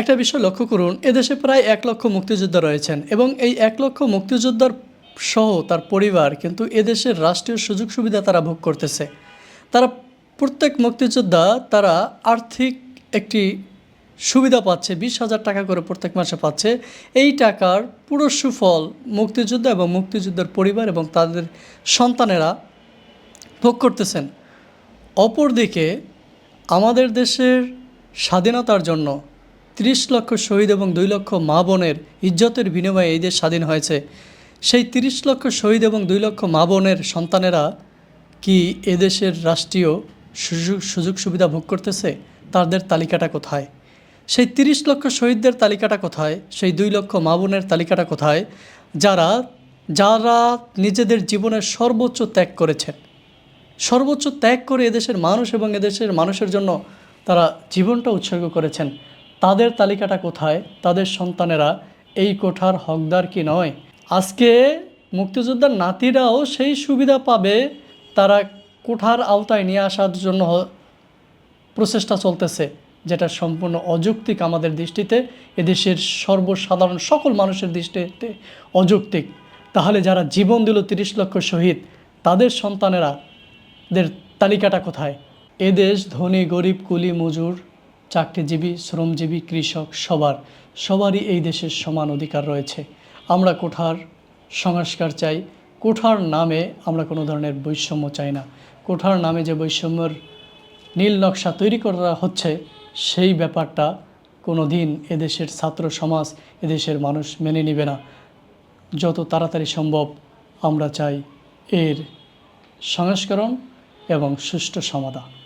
একটা বিষয় লক্ষ্য করুন, এদেশে প্রায় এক লক্ষ মুক্তিযোদ্ধা রয়েছেন এবং এই এক লক্ষ মুক্তিযোদ্ধার সহ তার পরিবার কিন্তু এদেশের রাষ্ট্রীয় সুযোগ সুবিধা তারা ভোগ করতেছে। তারা প্রত্যেক মুক্তিযোদ্ধা তারা আর্থিক একটি সুবিধা পাচ্ছে, বিশ হাজার টাকা করে প্রত্যেক মাসে পাচ্ছে। এই টাকার পুরো সুফল মুক্তিযোদ্ধা এবং মুক্তিযোদ্ধার পরিবার এবং তাদের সন্তানেরা ভোগ করতেছেন। অপরদিকে আমাদের দেশের স্বাধীনতার জন্য ত্রিশ লক্ষ শহীদ এবং দুই লক্ষ মা বোনের ইজ্জতের বিনিময়ে এই দেশ স্বাধীন হয়েছে। সেই তিরিশ লক্ষ শহীদ এবং দুই লক্ষ মা বোনের সন্তানেরা কি এদেশের রাষ্ট্রীয় সুযোগ সুযোগ সুবিধা ভোগ করতেছে? তাদের তালিকাটা কোথায়? সেই তিরিশ লক্ষ শহীদদের তালিকাটা কোথায়? সেই দুই লক্ষ মা বোনের তালিকাটা কোথায়? যারা যারা নিজেদের জীবনের সর্বোচ্চ ত্যাগ করেছেন। সর্বোচ্চ ত্যাগ করে এদেশের মানুষ এবং এদেশের মানুষের জন্য তারা জীবনটা উৎসর্গ করেছেন। তাদের তালিকাটা কোথায়? তাদের সন্তানেরা এই কোঠার হকদার কি নয়? আজকে মুক্তিযোদ্ধার নাতিরাও সেই সুবিধা পাবে, তারা কোঠার আওতায় নিয়ে আসার জন্য প্রচেষ্টা চলতেছে, যেটা সম্পূর্ণ অযৌক্তিক আমাদের দৃষ্টিতে। এদেশের সর্বসাধারণ সকল মানুষের দৃষ্টিতে অযৌক্তিক। তাহলে যারা জীবন দিল তিরিশ লক্ষ শহীদ, তাদের সন্তানেরা দের তালিকাটা কোথায়? এদেশ ধনী, গরিব, কুলি, মজুর চাকরিজীবী, শ্রমজীবী, কৃষক, সবার, সবারই এই দেশের সমান অধিকার রয়েছে। আমরা কোঠার সংস্কার চাই। কোঠার নামে আমরা কোনো ধরনের বৈষম্য চাই না। কোঠার নামে যে বৈষম্যর নীল নকশা তৈরি করা হচ্ছে, সেই ব্যাপারটা কোনো দিন এদেশের ছাত্র সমাজ এদেশের মানুষ মেনে নেবে না। যত তাড়াতাড়ি সম্ভব আমরা চাই এর সংস্করণ এবং সুষ্ঠু সমাধান।